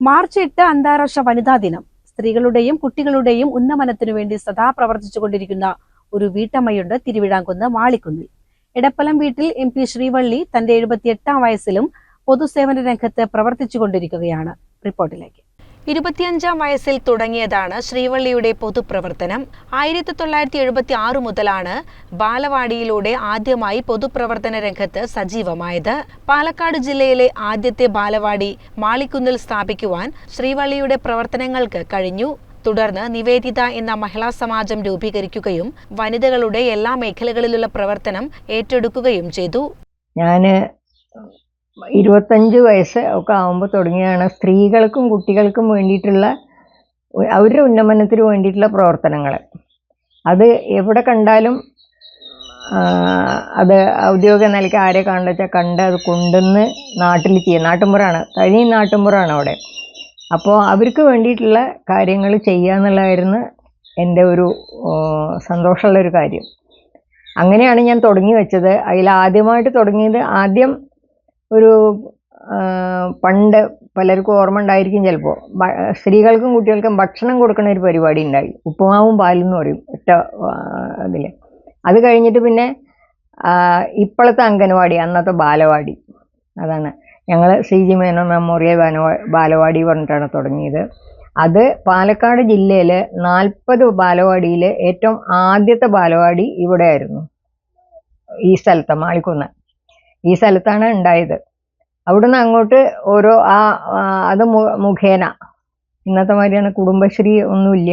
March എട്ട് അന്താരാഷ്ട്ര വനിതാ ദിനം. സ്ത്രീകളുടെയും കുട്ടികളുടെയും ഉന്നമനത്തിനു വേണ്ടി സദാ പ്രവർത്തിച്ചുകൊണ്ടിരിക്കുന്ന ഒരു വീട്ടമ്മയുണ്ട് തിരുവിഴാംകുന്ന് മാളിക്കുന്നിൽ. എടപ്പലം വീട്ടിൽ എം പി ശ്രീവള്ളി തന്റെ എഴുപത്തിയെട്ടാം വയസ്സിലും പൊതുസേവന രംഗത്ത് പ്രവർത്തിച്ചുകൊണ്ടിരിക്കുകയാണ് റിപ്പോർട്ടിലേക്ക്. ഇരുപത്തിയഞ്ചാം വയസ്സിൽ തുടങ്ങിയതാണ് ശ്രീവള്ളിയുടെ പൊതുപ്രവർത്തനം. ആയിരത്തി തൊള്ളായിരത്തി എഴുപത്തി ആറ് മുതലാണ് ബാലവാടിയിലൂടെ ആദ്യമായി പൊതുപ്രവർത്തന രംഗത്ത് സജീവമായത്. പാലക്കാട് ജില്ലയിലെ ആദ്യത്തെ ബാലവാടി മാളിക്കുന്നിൽ സ്ഥാപിക്കുവാൻ ശ്രീവള്ളിയുടെ പ്രവർത്തനങ്ങൾക്ക് കഴിഞ്ഞു. തുടർന്ന് നിവേദിത എന്ന മഹിളാ സമാജം രൂപീകരിക്കുകയും വനിതകളുടെ എല്ലാ മേഖലകളിലുള്ള പ്രവർത്തനം ഏറ്റെടുക്കുകയും ചെയ്തു. ഞാൻ ഇരുപത്തഞ്ച് വയസ്സ് ഒക്കെ ആകുമ്പോൾ തുടങ്ങിയാണ്. സ്ത്രീകൾക്കും കുട്ടികൾക്കും വേണ്ടിയിട്ടുള്ള അവരുടെ ഉന്നമനത്തിന് വേണ്ടിയിട്ടുള്ള പ്രവർത്തനങ്ങൾ അത് എവിടെ കണ്ടാലും അത് ഔദ്യോഗിക നിലയ്ക്ക് ആരെ കാണുന്ന കണ്ട് അത് കൊണ്ടുവന്ന് നാട്ടിൽ ചെയ്യുക നാട്ടുമ്പുറാണ് തനി നാട്ടുമ്പുറാണ് അവിടെ. അപ്പോൾ അവർക്ക് വേണ്ടിയിട്ടുള്ള കാര്യങ്ങൾ ചെയ്യുക എന്നുള്ളതായിരുന്നു എന്റെ ഒരു സന്തോഷമുള്ളൊരു കാര്യം. അങ്ങനെയാണ് ഞാൻ തുടങ്ങി വെച്ചത്. അതിൽ ആദ്യമായിട്ട് തുടങ്ങിയത് ആദ്യം ഒരു പണ്ട് പലർക്കും ഓർമ്മ ഉണ്ടായിരിക്കും ചിലപ്പോൾ സ്ത്രീകൾക്കും കുട്ടികൾക്കും ഭക്ഷണം കൊടുക്കുന്ന ഒരു പരിപാടി ഉണ്ടായി. ഉപ്പുമാവും പാലും എന്ന് പറയും ഒറ്റ അതിൽ അത് കഴിഞ്ഞിട്ട് പിന്നെ ഇപ്പോഴത്തെ അംഗനവാടി അന്നത്തെ ബാലവാടി. അതാണ്. ഞങ്ങൾ സി ജി മേനോൻ മെമ്മോറിയൽ ബാലവാടി പറഞ്ഞിട്ടാണ് തുടങ്ങിയത്. അത് പാലക്കാട് ജില്ലയിൽ നാൽപ്പത് ബാലവാടിയിൽ ഏറ്റവും ആദ്യത്തെ ബാലവാടി ഇവിടെയായിരുന്നു. ഈ സ്ഥലത്ത് മാളിക്കുന്ന്. ഈ സ്ഥലത്താണ് ഉണ്ടായത്. അവിടുന്ന് അങ്ങോട്ട് ഓരോ ആ അത് മുഖേന. ഇന്നത്തെ മാതിരിയാണ് കുടുംബശ്രീ ഒന്നുമില്ല.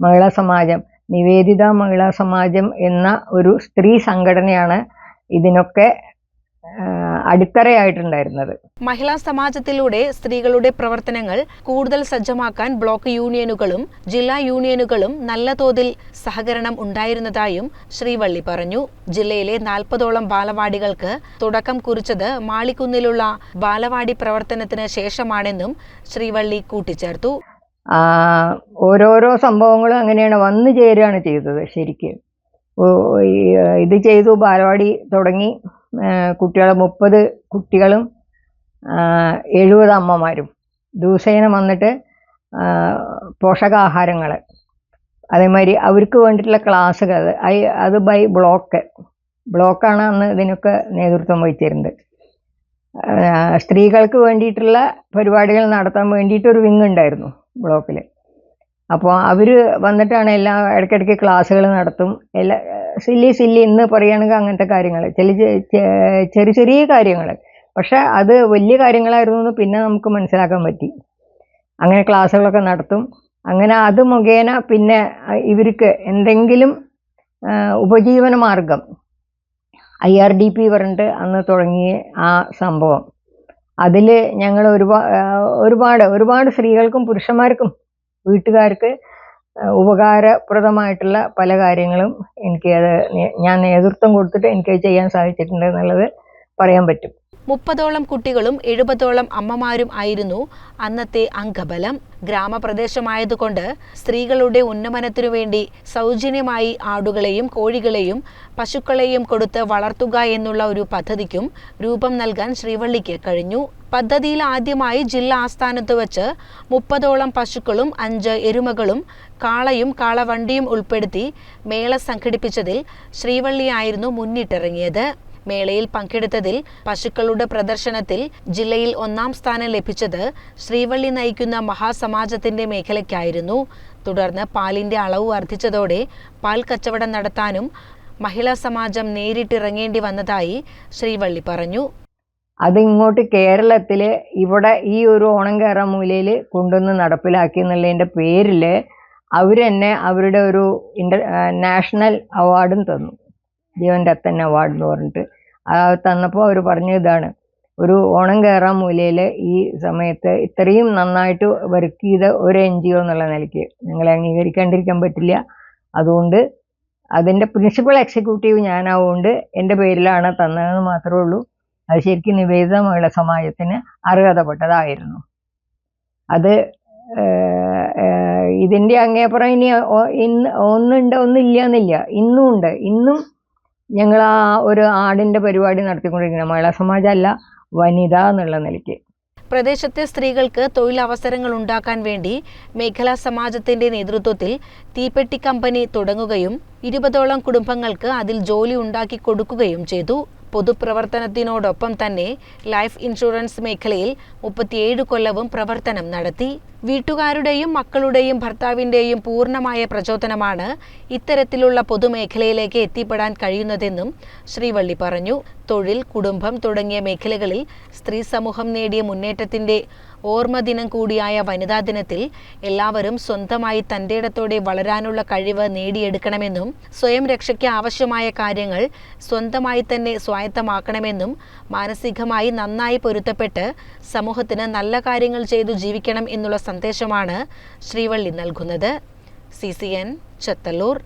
മഹിളാ സമാജം. നിവേദിത മഹിളാ സമാജം എന്ന ഒരു സ്ത്രീ സംഘടനയാണ് ഇതിനൊക്കെ അടിത്തറയായിട്ടുണ്ടായിരുന്നത്. മഹിളാ സമാജത്തിലൂടെ സ്ത്രീകളുടെ പ്രവർത്തനങ്ങൾ കൂടുതൽ സജ്ജമാക്കാൻ ബ്ലോക്ക് യൂണിയനുകളും ജില്ലാ യൂണിയനുകളും നല്ല തോതിൽ സഹകരണം ഉണ്ടായിരുന്നതായും ശ്രീവള്ളി പറഞ്ഞു. ജില്ലയിലെ നാൽപ്പതോളം ബാലവാടികൾക്ക് തുടക്കം കുറിച്ചത് മാളിക്കുന്നിലുള്ള ബാലവാടി പ്രവർത്തനത്തിന് ശേഷമാണെന്നും ശ്രീവള്ളി കൂട്ടിച്ചേർത്തു. ഓരോരോ സംഭവങ്ങളും അങ്ങനെയാണ് വന്നു ചേരുകയാണ് ചെയ്തത്. ശരിക്കും. ഇത് ചെയ്തു ബാലവാടി തുടങ്ങി. കുട്ടികൾ മുപ്പത് കുട്ടികളും എഴുപത് അമ്മമാരും. ദിവസേന വന്നിട്ട് പോഷകാഹാരങ്ങൾ അതേമാതിരി അവർക്ക് വേണ്ടിയിട്ടുള്ള ക്ലാസ്സുകൾ അത് ബൈ ബ്ലോക്ക് ബ്ലോക്കാണ് അന്ന് ഇതിനൊക്കെ നേതൃത്വം വഹിച്ചിരുന്നത്. സ്ത്രീകൾക്ക് വേണ്ടിയിട്ടുള്ള പരിപാടികൾ നടത്താൻ വേണ്ടിയിട്ട് ഒരു വിങ് ഉണ്ടായിരുന്നു ബ്ലോക്കിൽ അപ്പോൾ അവർ വന്നിട്ടാണ് എല്ലാ ഇടയ്ക്കിടയ്ക്ക് ക്ലാസ്സുകൾ നടത്തും. എല്ലാ സില്ലി സില്ലി ഇന്ന് പറയുകയാണെങ്കിൽ അങ്ങനത്തെ കാര്യങ്ങൾ ചില ചെറിയ ചെറിയ കാര്യങ്ങൾ പക്ഷെ അത് വലിയ കാര്യങ്ങളായിരുന്നു എന്ന് പിന്നെ നമുക്ക് മനസ്സിലാക്കാൻ പറ്റി. അങ്ങനെ ക്ലാസ്സുകളൊക്കെ നടത്തും. അങ്ങനെ അത് മുഖേന പിന്നെ ഇവർക്ക് എന്തെങ്കിലും ഉപജീവന മാർഗം. ഐ ആർ ഡി പി പറഞ്ഞിട്ട് അന്ന് തുടങ്ങിയ ആ സംഭവം. അതിൽ ഞങ്ങൾ ഒരുപാട് ഒരുപാട് ഒരുപാട് സ്ത്രീകൾക്കും പുരുഷന്മാർക്കും വീട്ടുകാർക്ക് ഉപകാരപ്രദമായിട്ടുള്ള പല കാര്യങ്ങളും എനിക്ക് അത് ഞാൻ നേതൃത്വം കൊടുത്തിട്ട് എനിക്ക് ചെയ്യാൻ സാധിച്ചിട്ടുണ്ട് എന്നുള്ളത് പറയാൻ പറ്റും. മുപ്പതോളം കുട്ടികളും എഴുപതോളം അമ്മമാരും ആയിരുന്നു അന്നത്തെ അംഗബലം. ഗ്രാമപ്രദേശമായതുകൊണ്ട് സ്ത്രീകളുടെ ഉന്നമനത്തിനു വേണ്ടി സൗജന്യമായി ആടുകളെയും കോഴികളെയും പശുക്കളെയും കൊടുത്ത് വളർത്തുക എന്നുള്ള ഒരു പദ്ധതിക്കും രൂപം നൽകാൻ ശ്രീവള്ളിക്ക് കഴിഞ്ഞു. പദ്ധതിയിൽ ആദ്യമായി ജില്ലാ ആസ്ഥാനത്ത് വച്ച് മുപ്പതോളം പശുക്കളും അഞ്ച് എരുമകളും കാളയും കാളവണ്ടിയും ഉൾപ്പെടുത്തി മേള സംഘടിപ്പിച്ചതിൽ ശ്രീവള്ളിയായിരുന്നു മുന്നിട്ടിറങ്ങിയത്. മേളയിൽ പങ്കെടുത്തതിൽ പശുക്കളുടെ പ്രദർശനത്തിൽ ജില്ലയിൽ ഒന്നാം സ്ഥാനം ലഭിച്ചത് ശ്രീവള്ളി നയിക്കുന്ന മഹാസമാജത്തിന്റെ മേഖലയ്ക്കായിരുന്നു. തുടർന്ന് പാലിന്റെ അളവ് വർദ്ധിച്ചതോടെ പാൽ കച്ചവടം നടത്താനും മഹിളാ സമാജം നേരിട്ടിറങ്ങേണ്ടി വന്നതായി ശ്രീവള്ളി പറഞ്ഞു. അതിങ്ങോട്ട് കേരളത്തിൽ ഇവിടെ ഈ ഒരു ഓണം കയറാൻ മൂലയിൽ കൊണ്ടുവന്ന് നടപ്പിലാക്കി എന്നുള്ളതിന്റെ പേരിൽ അവർ അവരുടെ ഒരു ഇന്റർ നാഷണൽ അവാർഡും തന്നു. ജീവൻ രത്തൻ അവാർഡ് എന്ന് പറഞ്ഞിട്ട്. തന്നപ്പോൾ അവർ പറഞ്ഞു ഇതാണ്. ഒരു ഓണം കയറാൻ മൂലയിൽ ഈ സമയത്ത് ഇത്രയും നന്നായിട്ട് വർക്ക് ചെയ്ത ഒരു എൻ ജി ഒ എന്നുള്ള നിലയ്ക്ക് നിങ്ങളെ അംഗീകരിക്കാണ്ടിരിക്കാൻ പറ്റില്ല. അതുകൊണ്ട് അതിന്റെ പ്രിൻസിപ്പൽ എക്സിക്യൂട്ടീവ് ഞാനാവുകൊണ്ട് എന്റെ പേരിലാണ് തന്നതെന്ന് മാത്രമേ ഉള്ളൂ. അത് ശരിക്കും നിവേദിത മഹിളാ സമാജത്തിന് അർഹതപ്പെട്ടതായിരുന്നു. അത് ഇതിന്റെ അങ്ങേപ്പുറം ഇനി ഇന്ന് ഒന്നുണ്ട് ഒന്നില്ല എന്നില്ല. ഇന്നും ഉണ്ട് ഇന്നും ഞങ്ങൾ ആ ഒരു ആടിന്റെ പരിപാടി നടത്തിക്കൊണ്ടിരിക്കുന്നത്. മഹിളാ സമാജമല്ല വനിത എന്നുള്ള നിലയ്ക്ക്. പ്രദേശത്തെ സ്ത്രീകൾക്ക് തൊഴിലവസരങ്ങൾ ഉണ്ടാക്കാൻ വേണ്ടി മേഖലാ സമാജത്തിന്റെ നേതൃത്വത്തിൽ തീപ്പെട്ടി കമ്പനി തുടങ്ങുകയും ഇരുപതോളം കുടുംബങ്ങൾക്ക് അതിൽ ജോലി ഉണ്ടാക്കി കൊടുക്കുകയും ചെയ്തു. പൊതുപ്രവർത്തനത്തിനോടൊപ്പം തന്നെ ലൈഫ് ഇൻഷുറൻസ് മേഖലയിൽ മുപ്പത്തിയേഴ് കൊല്ലവും പ്രവർത്തനം നടത്തി. വീട്ടുകാരുടെയും മക്കളുടെയും ഭർത്താവിന്റെയും പൂർണമായ പ്രചോദനമാണ് ഇത്തരത്തിലുള്ള പൊതുമേഖലയിലേക്ക് എത്തിപ്പെടാൻ കഴിയുന്നതെന്നും ശ്രീവള്ളി പറഞ്ഞു. തൊഴിൽ കുടുംബം തുടങ്ങിയ മേഖലകളിൽ സ്ത്രീ സമൂഹം നേടിയ മുന്നേറ്റത്തിന്റെ ഓർമ്മ ദിനം കൂടിയായ വനിതാ ദിനത്തിൽ എല്ലാവരും സ്വന്തമായി തന്റെ ഇടത്തോടെ വളരാനുള്ള കഴിവ് നേടിയെടുക്കണമെന്നും സ്വയം രക്ഷയ്ക്ക് ആവശ്യമായ കാര്യങ്ങൾ സ്വന്തമായി തന്നെ സ്വായത്തമാക്കണമെന്നും മാനസികമായി നന്നായി പൊരുത്തപ്പെട്ട് സമൂഹത്തിന് നല്ല കാര്യങ്ങൾ ചെയ്തു ജീവിക്കണം എന്നുള്ള സന്ദേശമാണ് ശ്രീവള്ളി നൽകുന്നത്. C C N Chathallur.